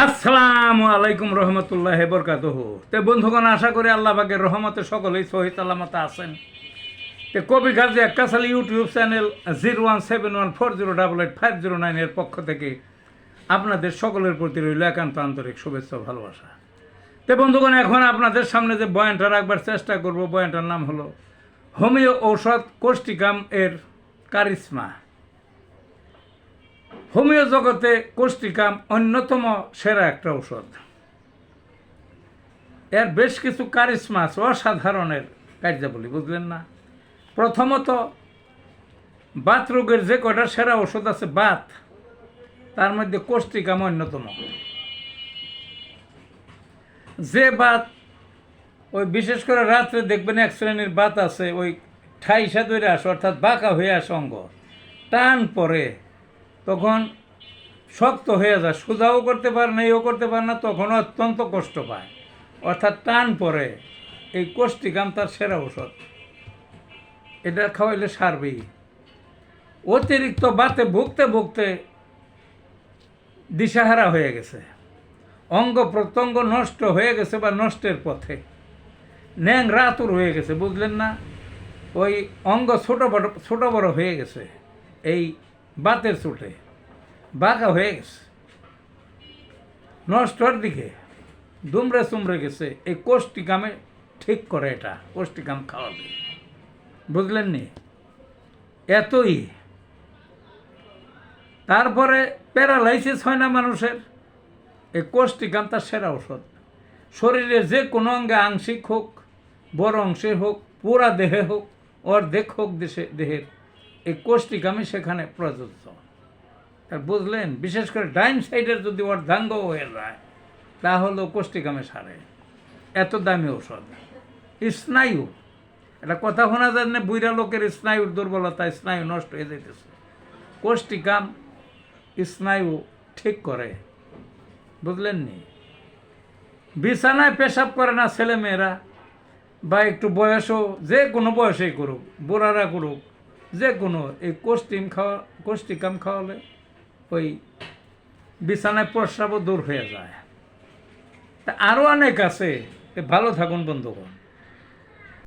আসসালামু আলাইকুম রহমতুল্লাহ বরকাতহ। তে বন্ধুগণ, আশা করি আল্লাহ পাকের রহমতে সকলেই সহিত আলামতে আছেন। তে কবি গাজী একাশাল YouTube channel zero one seven one four zero double eight five zero নাইনের পক্ষ থেকে আপনাদের সকলের প্রতি রইল একান্ত আন্তরিক শুভেচ্ছা ভালোবাসা। তে বন্ধুগণ, এখন আপনাদের সামনে যে বয়ানটা রাখবার চেষ্টা করব, বয়ানটার নাম হলো হোমিও ঔষধ কোষ্টিকাম এর কারিশ্মা। হোমিও জগতে কোষ্টিকাম অন্যতম সেরা একটা ঔষধ। এর বেশ কিছু কারিশ্মা আছে অসাধারণের কার্যাবলী, বুঝলেন না? প্রথমত, বাত রোগের যে কটা সেরা ওষুধ আছে বাত, তার মধ্যে কোষ্টিকাম অন্যতম। যে বাত, ওই বিশেষ করে রাত্রে দেখবেন এক শ্রেণির বাত আছে, ওই ঠাইসা ধরে আসে, অর্থাৎ বাঁকা হয়ে আসে অঙ্গ, টান পরে তখন শক্ত হয়ে যায়, সোজাও করতে পারে না এও করতে পারে না তখন অত্যন্ত কষ্ট পায়। অর্থাৎ টান পরে এই কোষ্টিকাম তার সেরা ঔষধ। এটা খাওয়াইলে সারবেই। অতিরিক্ত বাতে ভুগতে ভুগতে দিশাহারা হয়ে গেছে। অঙ্গ প্রত্যঙ্গ নষ্ট হয়ে গেছে বা নষ্টের পথে। ন্যাং রাতুর হয়ে গেছে, বুঝলেন না? ওই অঙ্গ ছোট বড় ছোট বড় হয়ে গেছে, এই বাতের চোটে। বাঁকা হয়ে গেছে। নষ্টর দিকে দুমড়ে চুমড়ে গেছে। এই কোষ্টিকামে ঠিক করে এটা কোষ্টিকাম খাওয়াবে। বুঝলেন নি এতই। তারপরে প্যারালাইসিস হয় না মানুষের। এই কোষ্টিকাম তার সেরা ওষুধ শরীরে যে কোনো অঙ্গে আংশিক হোক, বড় অংশে হোক, পুরা দেহে হোক, অর্ধেক হোক দেশে দেহের, এই কোষ্টিকামই সেখানে প্রযোজ্য। আর বুঝলেন, বিশেষ করে ডাইন সাইডের যদি অর্ধাঙ্গ হয়ে যায়, তাহলেও কোষ্টিকামে সারে। এত দামি ঔষধ। স্নায়ু। এটা কথা শোনা যায় না বুড়া লোকের স্নায়ুর দুর্বলতা, স্নায়ু নষ্ট হয়ে যেতেছে কোষ্টিকাম স্নায়ু ঠিক করে। বুঝলেন নি? বিছানায় পেশাব করে না ছেলে মেয়েরা বা একটু বয়সও, যে কোনো বয়সেই করুক, বুড়ারা করুক, যে কোনো, এই কোষ্টিম খাওয়া কোষ্টিকাম খাওয়ালে ওই বিছানায় প্রস্রাবও দূর হয়ে যায়। তা আরও অনেক আছে। ভালো থাকুন বন্ধুগণ।